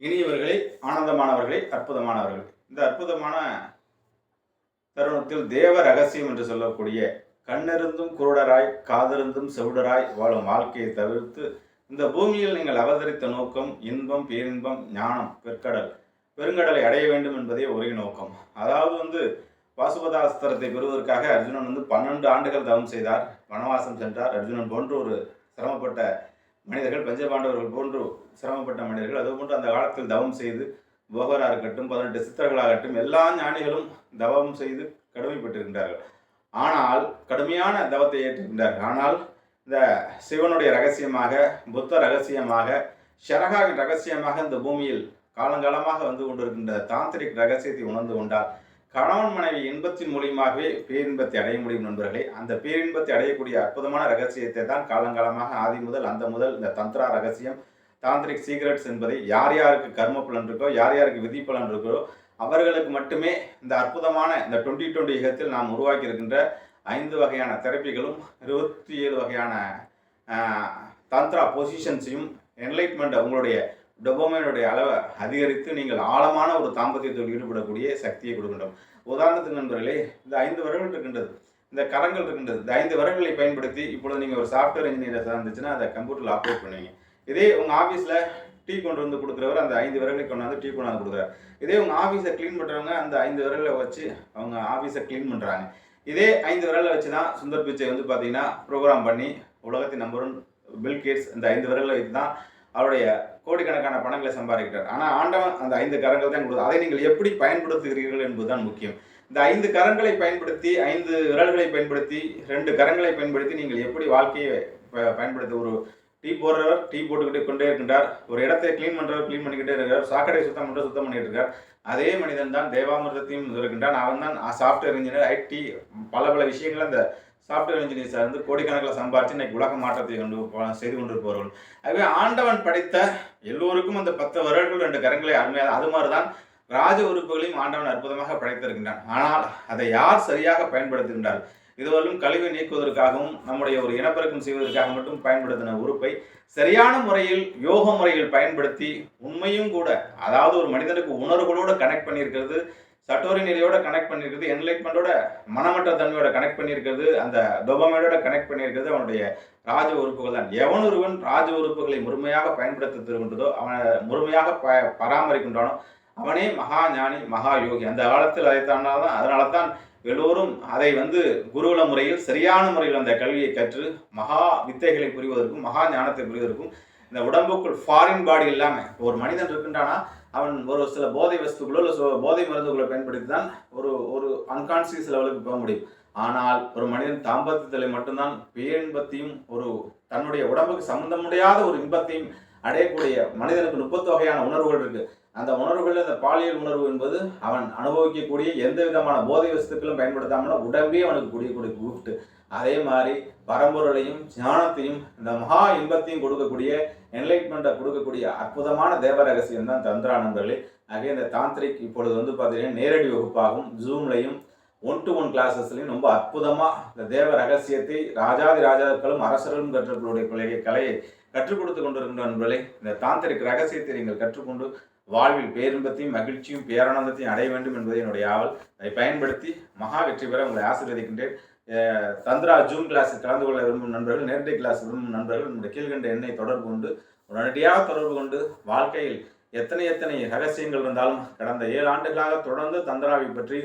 இனியவர்களே ஆனந்தமானவர்களே அற்புதமானவர்கள். இந்த அற்புதமான தருணத்தில் தேவ ரகசியம் என்று சொல்லக்கூடிய கண்ணிருந்தும் குருடராய் காதிருந்தும் செவிடராய் வாழும் வாழ்க்கையை தவிர்த்து இந்த பூமியில் நீங்கள் அவதரித்த நோக்கம் இன்பம் பேரின்பம் ஞானம் பெருக்கடல் பெருங்கடலை அடைய வேண்டும் என்பதே ஒரே நோக்கம். அதாவது வந்து வாசுபதாஸ்திரத்தை பெறுவதற்காக அர்ஜுனன் வந்து பன்னெண்டு ஆண்டுகள் தவம் செய்தார். வனவாசம் சென்றார். அர்ஜுனன் போன்று ஒரு சிரமப்பட்ட மனிதர்கள் பஞ்சபாண்டவர்கள் போன்று சிரமப்பட்ட மனிதர்கள் அதுபோன்று அந்த காலத்தில் தவம் செய்து போகராக இருக்கட்டும் பதினெட்டு சித்தர்களாகட்டும் எல்லா ஞானிகளும் தவம் செய்து கடுமைப்பட்டிருக்கின்றார்கள் ஆனால் கடுமையான தவத்தை ஏற்றிருக்கின்றார்கள் ஆனால் இந்த சிவனுடைய ரகசியமாக புத்த ரகசியமாக ஷரகாவின் ரகசியமாக இந்த பூமியில் காலங்காலமாக வந்து கொண்டிருக்கின்ற தாந்திரிக் ரகசியத்தை உணர்ந்து கொண்டால் கணவன் மனைவி இன்பத்தின் மூலியமாகவே பேரின்பத்தை அடைய முடியும் நண்பர்களே. அந்த பேரின்பத்தை அடையக்கூடிய அற்புதமான ரகசியத்தை தான் காலங்காலமாக ஆதி முதல் அந்த முதல் இந்த தந்திரா ரகசியம் தாந்திரிக் சீக்ரெட்ஸ் என்பதை யார் யாருக்கு கர்ம பலன் இருக்கோ யார் யாருக்கு விதி பலன் இருக்கோ அவர்களுக்கு மட்டுமே இந்த அற்புதமான இந்த டுவெண்ட்டி டுவெண்ட்டி யுகத்தில் நாம் உருவாக்கி இருக்கின்ற ஐந்து வகையான தெரப்பிகளும் இருபத்தி ஏழு வகையான தந்த்ரா பொசிஷன்ஸையும் என்லைட்மெண்ட் உங்களுடைய டொபமைனுடைய அளவை அதிகரித்து நீங்கள் ஆழமான ஒரு தாம்பத்தியத்தில் ஈடுபடக்கூடிய சக்தியை கொடுக்கின்றோம். உதாரணத்துக்கு நண்பர்களே இந்த ஐந்து வரங்கள் இருக்கின்றது. இந்த கரங்கள் இருக்கின்றது. இந்த ஐந்து வரங்களை பயன்படுத்தி இப்பொழுது நீங்கள் ஒரு சாஃப்ட்வேர் இன்ஜினியர் இருந்துச்சுன்னா அதை கம்ப்யூட்டரில் அப்லோட் பண்ணுவீங்க. இதே உங்கள் ஆஃபீஸில் டீ கொண்டு வந்து கொடுக்குறவர் அந்த ஐந்து விரல்களை கொண்டாந்து டீ கொண்டாந்து கொடுக்குறாரு. இதே உங்கள் ஆஃபீஸை க்ளீன் பண்ணுறவங்க அந்த ஐந்து விரலை வச்சு அவங்க ஆஃபீஸை க்ளீன் பண்ணுறாங்க இதே ஐந்து விரலை வச்சு தான் சுந்தர் பிச்சை வந்து பார்த்தீங்கன்னா ப்ரோக்ராம் பண்ணி உலகத்தின் நம்பர் ஒன் பில் கேட்ஸ் இந்த ஐந்து விரலை வைத்து தான் அவருடைய கோடிக்கணக்கான பணங்களை சம்பாதிக்கிறார். ஆனால் ஆண்டவன் அந்த ஐந்து கரங்கள் தான் கொடுத்து அதை நீங்கள் எப்படி பயன்படுத்துகிறீர்கள் என்பதுதான் முக்கியம். இந்த ஐந்து கரங்களை பயன்படுத்தி ஐந்து விரல்களை பயன்படுத்தி ரெண்டு கரங்களை பயன்படுத்தி நீங்கள் எப்படி வாழ்க்கையை ப- பயன்படுத்த ஒரு டீ போடுறவர் டீ போட்டுக்கிட்டு கொண்டே இருக்கின்றார் ஒரு இடத்தை க்ளீன் பண்றவர் க்ளீன் பண்ணிக்கிட்டே இருக்கார் சாக்கடை சுத்தம் பண்ற சுத்தம் பண்ணிட்டு இருக்கார் அதே மனிதன் தான் தேவாமிரதத்தையும் இருக்கின்றான் அவன் தான் சாஃப்ட்வேர் இன்ஜினியர் ஐடி பல பல விஷயங்கள் அந்த சாஃப்ட்வேர் இன்ஜினியர்ஸ் வந்து கோடிக்கணக்கில் சம்பாரித்து இன்னைக்கு உலக மாற்றத்தை கொண்டு செய்து கொண்டிருப்பவர்கள். ஆகவே ஆண்டவன் படைத்த எல்லோருக்கும் அந்த பத்து வருடங்கள் ரெண்டு கரங்களை அருமையாக அது மாதிரி தான் ராஜ உறுப்புகளையும் ஆண்டவன் அற்புதமாக படைத்திருக்கின்றான். ஆனால் அதை யார் சரியாக பயன்படுத்துகின்றார்? இதுவரையும் கழிவை நீக்குவதற்காகவும் நம்முடைய ஒரு இனப்பெருக்கம் செய்வதற்காக மட்டும் பயன்படுத்தின உறுப்பை சரியான முறையில் யோக முறையில் பயன்படுத்தி உண்மையும் கூட அதாவது ஒரு மனிதனுக்கு உணர்வுகளோடு கனெக்ட் பண்ணியிருக்கிறது சட்டோரி நிலையோட கனெக்ட் பண்ணியிருக்கிறது என்லைட்மெண்ட்டோட மனமற்ற தன்மையோட கனெக்ட் பண்ணியிருக்கிறது அந்த டொபமைனோட கனெக்ட் பண்ணியிருக்கிறது அவனுடைய ராஜ உறுப்புகள் தான் எவன் ஒருவன் ராஜ உறுப்புகளை முழுமையாக பயன்படுத்த திருகின்றதோ அவனை முழுமையாக ப பராமரிக்கின்றானோ அவனே மகா ஞானி மகா யோகி. அந்த காலத்தில் அதைத்தான் தான் அதனால தான் எல்லோரும் அதை வந்து குருகுல முறையில் சரியான முறையில் அந்த கல்வியை கற்று மகா வித்தைகளை புரிவதற்கும் மகா ஞானத்தை புரிவதற்கும் இந்த உடம்புக்குள் ஃபாரின் பாடி இல்லாமல் ஒரு மனிதன் இருக்கின்றானா அவன் ஒரு சில போதை வஸ்துகளோ இல்லை போதை மருந்துகளை பயன்படுத்தி தான் ஒரு ஒரு அன்கான்சியஸ் லெவலுக்கு போக முடியும். ஆனால் ஒரு மனிதன் தாம்பத்தியத்தில் மட்டும்தான் பேரின்பத்தையும் ஒரு தன்னுடைய உடம்புக்கு சம்பந்தம் முடியாத ஒரு இன்பத்தையும் அடையக்கூடிய மனிதனுக்கு முப்பத்து வகையான உணர்வுகள் இருக்கு. அந்த உணர்வுகள் அந்த பாலியல் உணர்வு என்பது அவன் அனுபவிக்கக்கூடிய எந்த விதமான போதை வஸ்துக்களும் பயன்படுத்தாமல் உடம்பே அவனுக்கு குடிக்கூடிய கூப்பிட்டு அதே மாதிரி பரம்பொருளையும் ஞானத்தையும் இந்த மகா இன்பத்தையும் கொடுக்கக்கூடிய என்லைட்மெண்ட்டை கொடுக்கக்கூடிய அற்புதமான தேவ ரகசியம் தான் தந்திரா நண்பர்களே ஆகவே இந்த தாந்திரிக் இப்பொழுது வந்து பார்த்தீங்கன்னா நேரடி வகுப்பாகும் ஜூம்லையும் ஒன் டு ஒன் கிளாஸஸ்லையும் ரொம்ப அற்புதமாக இந்த தேவ ரகசியத்தை ராஜாதி ராஜாக்களும் அரசர்களும் கற்றுக்களுடைய கலையை கலையை கற்றுக் கொடுத்து கொண்டிருக்கின்ற நண்பர்களே இந்த தாந்திரிக் ரகசியத்தை நீங்கள் கற்றுக்கொண்டு வாழ்வில் பேரின்பத்தையும் மகிழ்ச்சியும் பேரானந்தத்தையும் அடைய வேண்டும் என்பதை என்னுடைய ஆவல். அதை பயன்படுத்தி மகா வெற்றி பெற உங்களை ஆசீர்வதிக்கின்றேன். தந்திரா ஜூம் கிளாஸில் கலந்து கொள்ள விரும்பும் நண்பர்கள் நேரடி கிளாஸ் விரும்பும் நண்பர்கள் இந்த கீழ்கண்ட எண்ணை தொடர்பு கொண்டு உடனடியாக தொடர்பு கொண்டு வாழ்க்கையில் எத்தனை எத்தனை ரகசியங்கள் இருந்தாலும் கடந்த ஏழு ஆண்டுகளாக தொடர்ந்து தந்திராவை பற்றி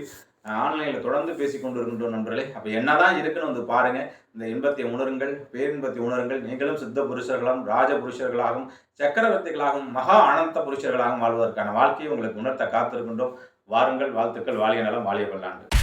ஆன்லைனில் தொடர்ந்து பேசிக்கொண்டு இருக்கின்றோம் நண்பர்களே. அப்போ என்னதான் இருக்குன்னு வந்து பாருங்க. இந்த இன்பத்தை உணருங்கள் பேரின்பத்தை உணருங்கள். நீங்களும் சித்த புருஷர்களாகவும் ராஜ புருஷர்களாகவும் சக்கரவர்த்திகளாகவும் மகா அனந்த புருஷர்களாகவும் வாழ்வதற்கான வாழ்க்கையை உங்களுக்கு உணர்த்த காத்திருக்கின்றோம். வாருங்கள் வாழ்த்துக்கள் வாழிய நலம் வாழிய கொள்ளாண்டு